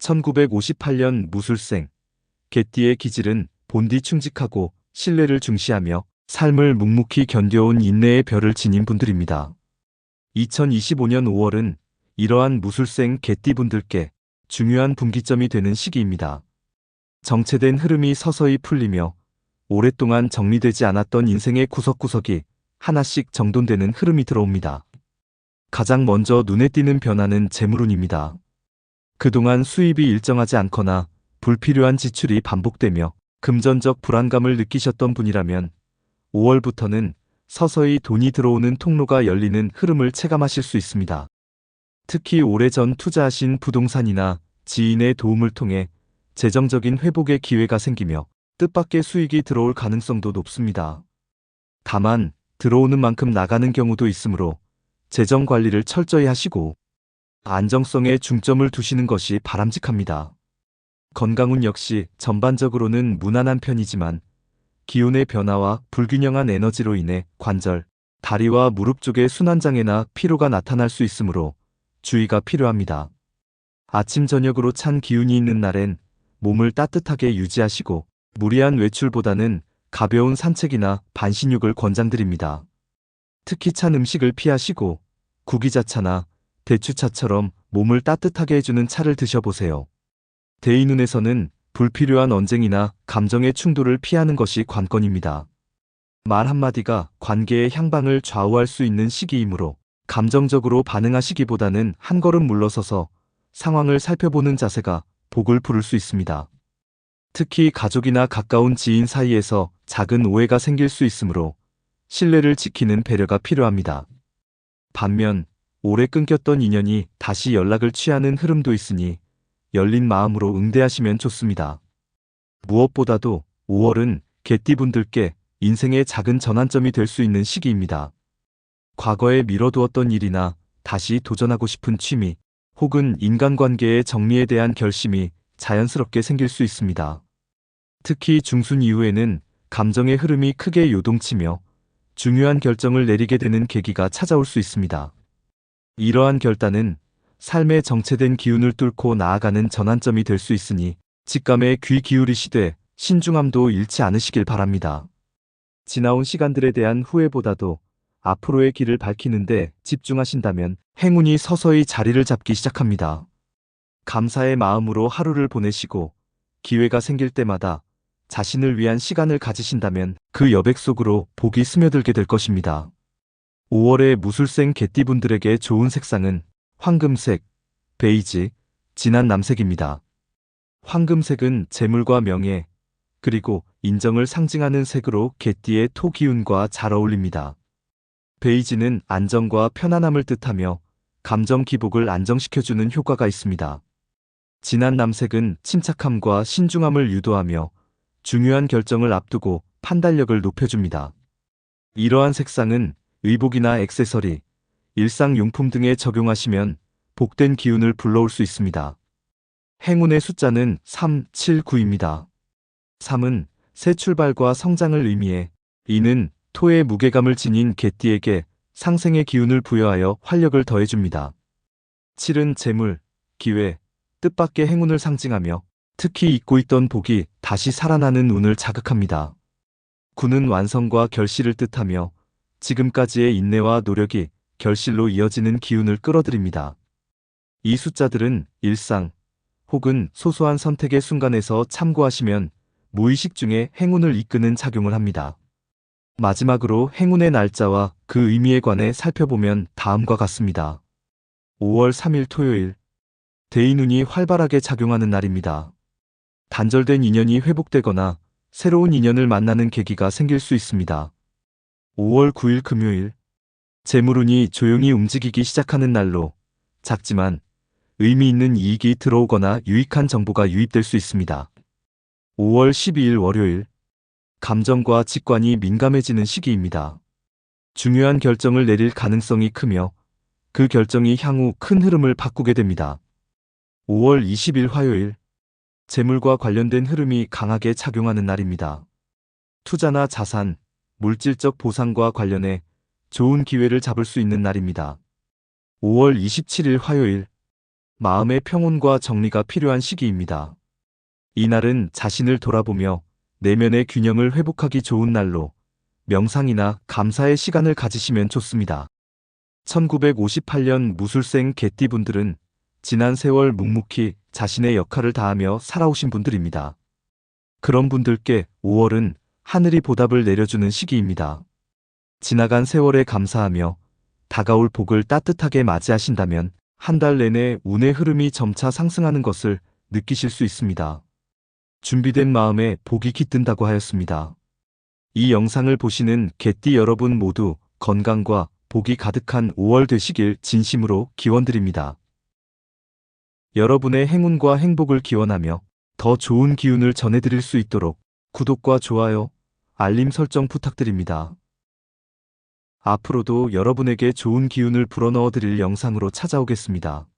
1958년 무술생 개띠의 기질은 본디 충직하고 신뢰를 중시하며 삶을 묵묵히 견뎌온 인내의 별을 지닌 분들입니다. 2025년 5월은 이러한 무술생 개띠분들께 중요한 분기점이 되는 시기입니다. 정체된 흐름이 서서히 풀리며 오랫동안 정리되지 않았던 인생의 구석구석이 하나씩 정돈되는 흐름이 들어옵니다. 가장 먼저 눈에 띄는 변화는 재물운입니다. 그동안 수입이 일정하지 않거나 불필요한 지출이 반복되며 금전적 불안감을 느끼셨던 분이라면 5월부터는 서서히 돈이 들어오는 통로가 열리는 흐름을 체감하실 수 있습니다. 특히 오래전 투자하신 부동산이나 지인의 도움을 통해 재정적인 회복의 기회가 생기며 뜻밖의 수익이 들어올 가능성도 높습니다. 다만 들어오는 만큼 나가는 경우도 있으므로 재정 관리를 철저히 하시고 안정성에 중점을 두시는 것이 바람직합니다. 건강운 역시 전반적으로는 무난한 편이지만 기온의 변화와 불균형한 에너지로 인해 관절, 다리와 무릎 쪽의 순환장애나 피로가 나타날 수 있으므로 주의가 필요합니다. 아침 저녁으로 찬 기운이 있는 날엔 몸을 따뜻하게 유지하시고 무리한 외출보다는 가벼운 산책이나 반신욕을 권장드립니다. 특히 찬 음식을 피하시고 구기자차나 대추차처럼 몸을 따뜻하게 해주는 차를 드셔보세요. 대인운에서는 불필요한 언쟁이나 감정의 충돌을 피하는 것이 관건입니다. 말 한마디가 관계의 향방을 좌우할 수 있는 시기이므로 감정적으로 반응하시기보다는 한 걸음 물러서서 상황을 살펴보는 자세가 복을 부를 수 있습니다. 특히 가족이나 가까운 지인 사이에서 작은 오해가 생길 수 있으므로 신뢰를 지키는 배려가 필요합니다. 반면 오래 끊겼던 인연이 다시 연락을 취하는 흐름도 있으니 열린 마음으로 응대하시면 좋습니다. 무엇보다도 5월은 개띠분들께 인생의 작은 전환점이 될 수 있는 시기입니다. 과거에 미뤄두었던 일이나 다시 도전하고 싶은 취미 혹은 인간관계의 정리에 대한 결심이 자연스럽게 생길 수 있습니다. 특히 중순 이후에는 감정의 흐름이 크게 요동치며 중요한 결정을 내리게 되는 계기가 찾아올 수 있습니다. 이러한 결단은 삶의 정체된 기운을 뚫고 나아가는 전환점이 될 수 있으니 직감에 귀 기울이시되 신중함도 잃지 않으시길 바랍니다. 지나온 시간들에 대한 후회보다도 앞으로의 길을 밝히는데 집중하신다면 행운이 서서히 자리를 잡기 시작합니다. 감사의 마음으로 하루를 보내시고 기회가 생길 때마다 자신을 위한 시간을 가지신다면 그 여백 속으로 복이 스며들게 될 것입니다. 5월의 무술생 개띠분들에게 좋은 색상은 황금색, 베이지, 진한 남색입니다. 황금색은 재물과 명예, 그리고 인정을 상징하는 색으로 개띠의 토 기운과 잘 어울립니다. 베이지는 안정과 편안함을 뜻하며 감정 기복을 안정시켜주는 효과가 있습니다. 진한 남색은 침착함과 신중함을 유도하며 중요한 결정을 앞두고 판단력을 높여줍니다. 이러한 색상은 의복이나 액세서리, 일상용품 등에 적용하시면 복된 기운을 불러올 수 있습니다. 행운의 숫자는 3, 7, 9입니다. 3은 새 출발과 성장을 의미해 이는 토의 무게감을 지닌 개띠에게 상생의 기운을 부여하여 활력을 더해줍니다. 7은 재물, 기회, 뜻밖의 행운을 상징하며 특히 잊고 있던 복이 다시 살아나는 운을 자극합니다. 9는 완성과 결실을 뜻하며 지금까지의 인내와 노력이 결실로 이어지는 기운을 끌어들입니다. 이 숫자들은 일상 혹은 소소한 선택의 순간에서 참고하시면 무의식 중에 행운을 이끄는 작용을 합니다. 마지막으로 행운의 날짜와 그 의미에 관해 살펴보면 다음과 같습니다. 5월 3일 토요일 대인운이 활발하게 작용하는 날입니다. 단절된 인연이 회복되거나 새로운 인연을 만나는 계기가 생길 수 있습니다. 5월 9일 금요일 재물운이 조용히 움직이기 시작하는 날로 작지만 의미 있는 이익이 들어오거나 유익한 정보가 유입될 수 있습니다. 5월 12일 월요일 감정과 직관이 민감해지는 시기입니다. 중요한 결정을 내릴 가능성이 크며 그 결정이 향후 큰 흐름을 바꾸게 됩니다. 5월 20일 화요일 재물과 관련된 흐름이 강하게 작용하는 날입니다. 투자나 자산, 물질적 보상과 관련해 좋은 기회를 잡을 수 있는 날입니다. 5월 27일 화요일 마음의 평온과 정리가 필요한 시기입니다. 이날은 자신을 돌아보며 내면의 균형을 회복하기 좋은 날로 명상이나 감사의 시간을 가지시면 좋습니다. 1958년 무술생 개띠분들은 지난 세월 묵묵히 자신의 역할을 다하며 살아오신 분들입니다. 그런 분들께 5월은 하늘이 보답을 내려주는 시기입니다. 지나간 세월에 감사하며 다가올 복을 따뜻하게 맞이하신다면 한 달 내내 운의 흐름이 점차 상승하는 것을 느끼실 수 있습니다. 준비된 마음에 복이 깃든다고 하였습니다. 이 영상을 보시는 개띠 여러분 모두 건강과 복이 가득한 5월 되시길 진심으로 기원드립니다. 여러분의 행운과 행복을 기원하며 더 좋은 기운을 전해드릴 수 있도록 구독과 좋아요, 알림 설정 부탁드립니다. 앞으로도 여러분에게 좋은 기운을 불어넣어 드릴 영상으로 찾아오겠습니다.